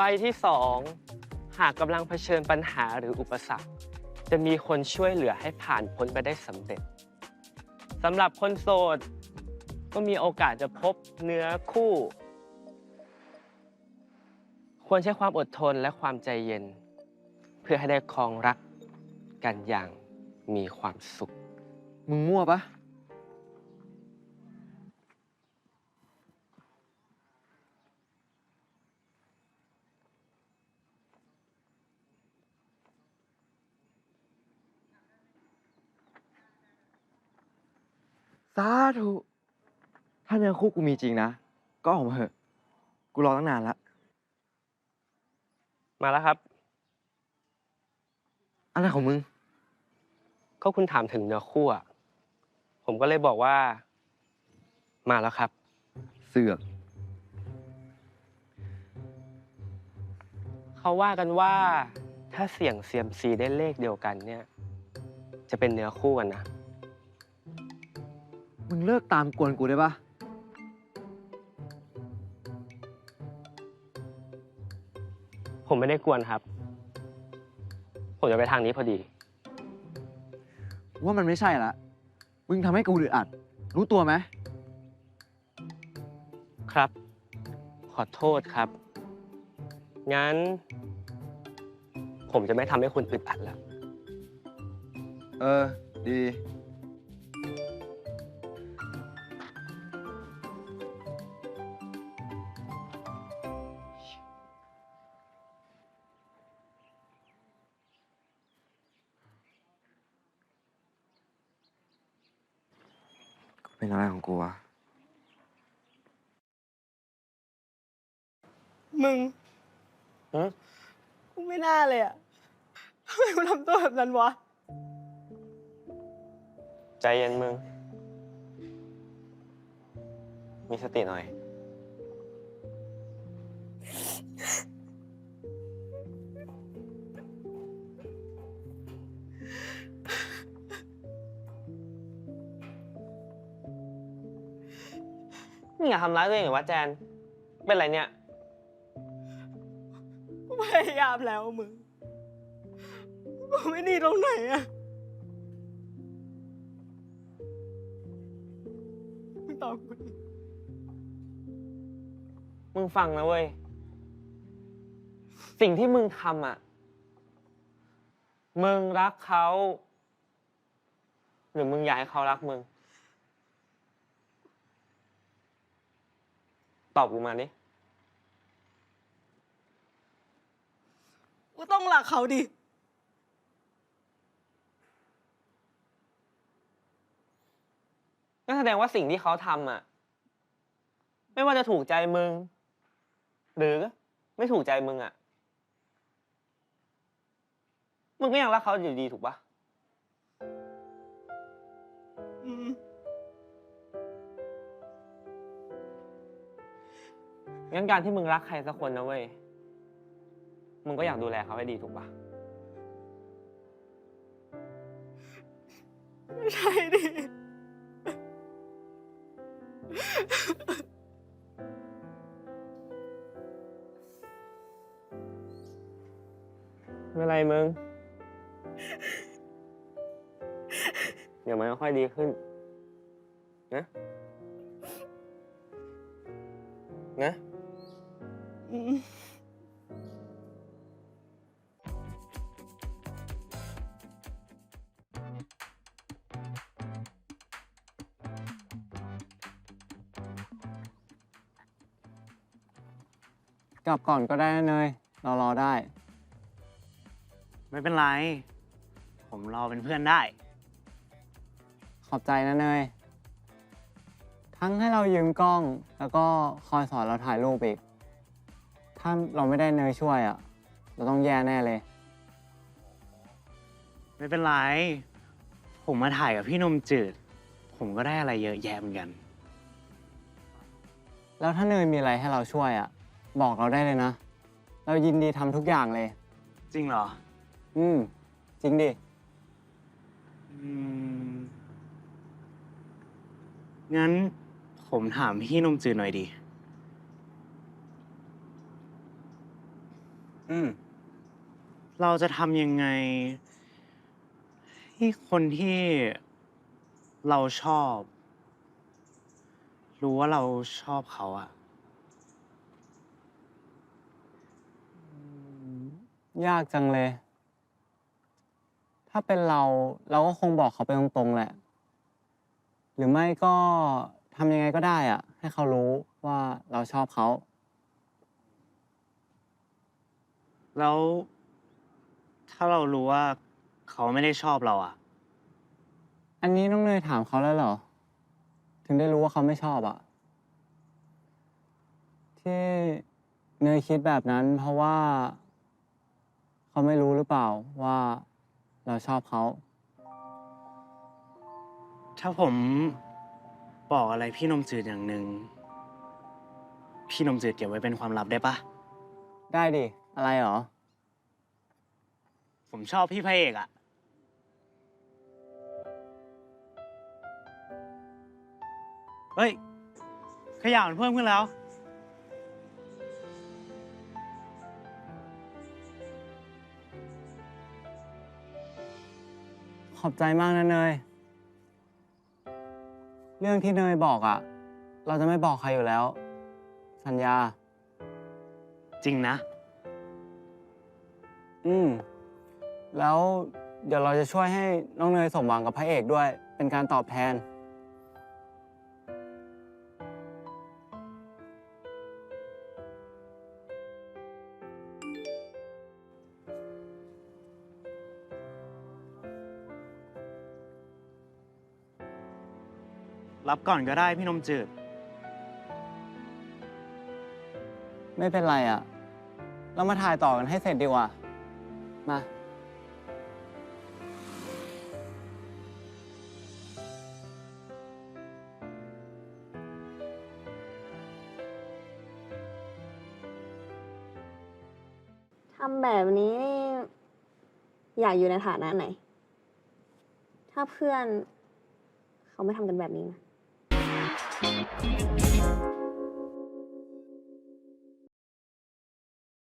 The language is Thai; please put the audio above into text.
ใบที่สองหากกำลังเผชิญปัญหาหรืออุปสรรค จะมีคนช่วยเหลือให้ผ่านพ้นไปได้สำเร็จสำหรับคนโสด ก็มีโอกาสจะพบเนื้อคู่ ควรใช้ความอดทนและความใจเย็น เพื่อให้ได้ครองรักกันอย่างมีความสุข มึงมั่วปะ สาธุถ้าเนื้อคู่กูมีจริงนะ ก็ออกมาเถอะ กูรอตั้งนานละมาแล้วครับ อะไรของมึง ก็คุณถามถึงเนื้อคู่อะผมก็เลยบอกว่า มาแล้วครับ เสือก เขาว่ากันว่า ถ้าเสี่ยงเซียมซีได้เลขเดียวกันเนี่ย จะเป็นเนื้อคู่กันนะ มึงเลิกตามกวนกูได้ปะผมไม่ได้กวนครับ ผมจะไปทางนี้พอดี ว่ามันไม่ใช่ละ มึงทำให้กูอึดอัด รู้ตัวไหม ครับ ขอโทษครับ งั้น ผมจะไม่ทำให้คุณอึดอัดแล้วเออ ดี เป็นอะไรของกูวะ มึงฮะกูไม่น่าเลยอะทำไมกูทำตัวแบบนั้นวะ ใจเย็นมึง มีสติหน่อย มึงอย่าทำร้ายตัวเองเหรอวะแจน เป็นไรเนี่ย กูพยายามแล้วมึง กูไม่ดีตรงไหนอะมึงตอบกูดิมึงฟังนะเว้ย สิ่งที่มึงทำอะ มึงรักเขา หรือมึงอยากให้เขารักมึง ตอบกูมาดิกูต้องรักเขาดิก็แสดงว่าสิ่งที่เขาทำอะ ไม่ว่าจะถูกใจมึง หรือไม่ถูกใจมึงอะ มึงก็ยังรักเขาอยู่ดีถูกปะ งั้นการที่มึงรักใครสักคนนะเว้ย มึงก็อยากดูแลเขาให้ดีถูกปะไม่ใช่ดิ ไม่เป็นไรมึง เดี๋ยวมันก็ค่อยดีขึ้น นะ นะอืม กลับก่อนก็ได้นะเนย เรารอได้ ไม่เป็นไร ผมรอเป็นเพื่อนได้ ขอบใจนะเนย ทั้งให้เรายืมกล้อง แล้วก็คอยสอนเราถ่ายรูปอีก ถ้าเราไม่ได้เนยช่วยอะ่ะเราต้องแย่แน่เลย ไม่เป็นไร ผมมาถ่ายกับพี่นมจืด ผมก็ได้อะไรเยอะแยะเหมือนกัน แล้วถ้าเนยมีอะไรให้เราช่วยอะ่ะบอกเราได้เลยนะ เรายินดีทำทุกอย่างเลย จริงเหรอ อืม จริงดิ อืม งั้นผมถามพี่นมจืดหน่อยดิ อืมเราจะทำยังไงให้คนที่เราชอบ รู้ว่าเราชอบเขาอะยากจังเลย ถ้าเป็นเราเราก็คงบอกเขาไปตรงๆแหละ หรือไม่ก็ทำยังไงก็ได้อะให้เขารู้ว่าเราชอบเขา แล้ว ถ้าเรารู้ว่าเขาไม่ได้ชอบเราอะอันนี้น้องเนยถามเขาแล้วเหรอ ถึงได้รู้ว่าเขาไม่ชอบอะที่เนยคิดแบบนั้น เพราะว่า เขาไม่รู้หรือเปล่าว่าเราชอบเขา ถ้าผมบอกอะไรพี่นมจืดอย่างหนึ่งพี่นมจืดเก็บไว้เป็นความลับได้ปะ ได้ดิ อะไรเหรอ ผมชอบพี่พระเอกอะเฮ้ย ขยะมันเพิ่มขึ้นแล้ว ขอบใจมากนะเนย เรื่องที่เนยบอกอะเราจะไม่บอกใครอยู่แล้ว สัญญา จริงนะ อืม แล้วเดี๋ยวเราจะช่วยให้น้องเนยสมหวังกับพระเอกด้วย เป็นการตอบแทน รับก่อนก็ได้พี่นมจืด ไม่เป็นไรอะเรามาถ่ายต่อกันให้เสร็จดีกว่า มา ทำแบบนี้นี่อยากอยู่ในฐานะไหน ถ้าเพื่อนเขาไม่ทำกันแบบนี้นะ